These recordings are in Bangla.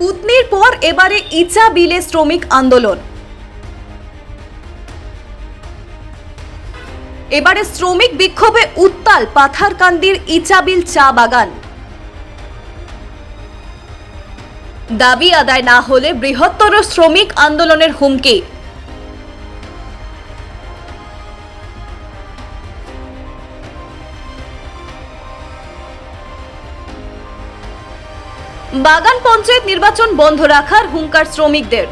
পুতনির পর এবারে ইচা বিলে শ্রমিক আন্দোলন। এবারে শ্রমিক বিক্ষোভে উত্তাল পাথারকান্দির ইচাবিল চা বাগান। দাবি আদায় না হলে বৃহত্তর শ্রমিক আন্দোলনের হুমকি। বাগান পঞ্চায়েত নির্বাচন বন্ধ রাখার হুঙ্কার শ্রমিকদের।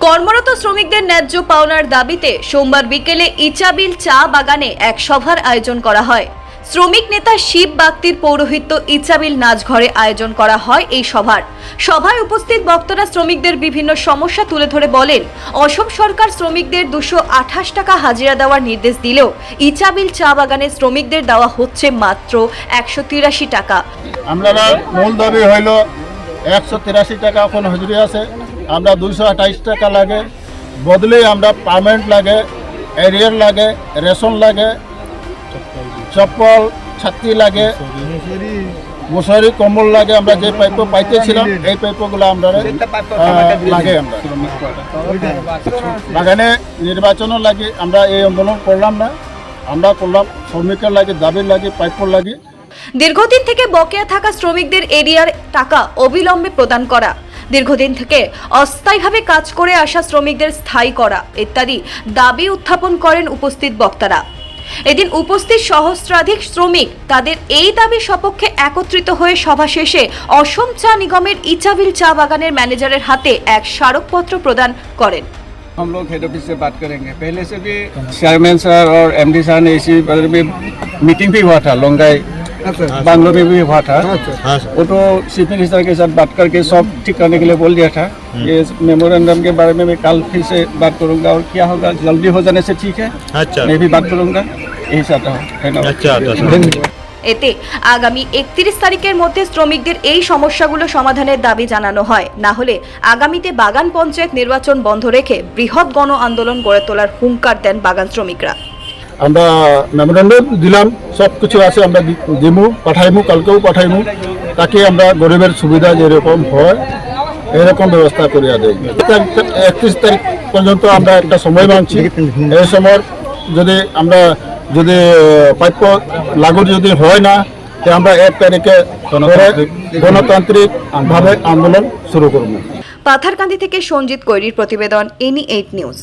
কর্মরত শ্রমিকদের ন্যায্য পাওনার দাবিতে সোমবার বিকেলে ইচাবিল চা বাগানে এক সভার আয়োজন করা হয়। শ্রমিক নেতা শিব বাক্তির পৌরোহিত্য ইচাবিল নাচঘরে আয়োজন করা হয় এই সভার। সভায় উপস্থিত বক্তারা শ্রমিকদের বিভিন্ন সমস্যা তুলে ধরে বলেন, অসম সরকার শ্রমিকদের দুশো আঠাশ টাকা হাজিরা দেওয়ার নির্দেশ দিলেও ইচাবিল চা বাগানে শ্রমিকদের দেওয়া হচ্ছে মাত্র একশো তিরাশি টাকা। আমরা মূল দাবি হইল, একশো তিরাশি টাকা এখন হাজুরি আছে, আমরা দুইশো আঠাইশ টাকা লাগে। বদলে আমরা পার্মেন্ট লাগে এরিয়ার লাগে, রেশন লাগে চপ্পল, ছাত্রী লাগে, মশারি, কম্বল লাগে, আমরা যে পাইপ পাইতেছিলাম, এই পাইপগুলো আমরা লাগে আমরা। বাগানে নির্বাচনও লাগে, আমরা এই আন্দোলন করলাম না। আমরা করলাম শ্রমিকের লাগে, দাবির লাগে, পাইপর লাগে। দীর্ঘদিন থেকে বকেয়া থাকা শ্রমিকদের এরিয়ার টাকা অবিলম্বে প্রদান করা, দীর্ঘদিন থেকে অস্থায়ীভাবে কাজ করে আসা শ্রমিকদের স্থায়ী করা ইত্যাদি দাবি উত্থাপন করেন উপস্থিত বক্তারা। এদিন উপস্থিত সহস্রাধিক শ্রমিক তাদের এই দাবি সপক্ষে একত্রিত হয়ে সভা শেষে অসম চা নিগমের ইচাবিল চা বাগানের ম্যানেজারের হাতে এক স্মারকপত্র প্রদান করেন हम लोग हेड ऑफिस से बात करेंगे पहले से भी चेयरमैन सर और एमडी सर ने इसी बारे में मीटिंग भी हुआ था लोंगाई बांग्लो में भी हुआ था वो तो चीफ मिनिस्टर के साथ बात करके सब ठीक करने के लिए बोल दिया था ये मेमोरेंडम के बारे में मैं कल फिर से बात करूंगा और क्या होगा जल्दी हो जाने से ठीक है अच्छा मैं भी बात करूंगा यही चाहता हूँ धन्यवाद अच्छा अच्छा এতে আগামী একত্রিশ তারিখের মধ্যে শ্রমিকদের এই সমস্যাগুলো সমাধানের দাবি জানানো হয় না হলে আগামীতে বাগান পঞ্চায়েত নির্বাচন বন্ধ রেখে বৃহৎ গণ আন্দোলন গড়ে তোলার হুঙ্কার দেন বাগান শ্রমিকরা আমরা মেমোরেন্ডাম দিলাম, সব কিছু আছে, আমরা দিমু, পাঠাইমু, কালকেও পাঠাইমু। তাকে আমরা গরিবের সুবিধা যেরকম হয়, এরকম ব্যবস্থা করিয়া দেয় একত্রিশ তারিখ পর্যন্ত আমরা একটা সময় মানছি। এই সময় যদি আমরা, যদি প্রাপ্য লাগু যদি হয় না, তো আমরা এক তারিখে গণতান্ত্রিক ভাবে আন্দোলন শুরু করব। পাথারকান্দি থেকে সঞ্জিত কৈরির প্রতিবেদন এনি এইট নিউজ।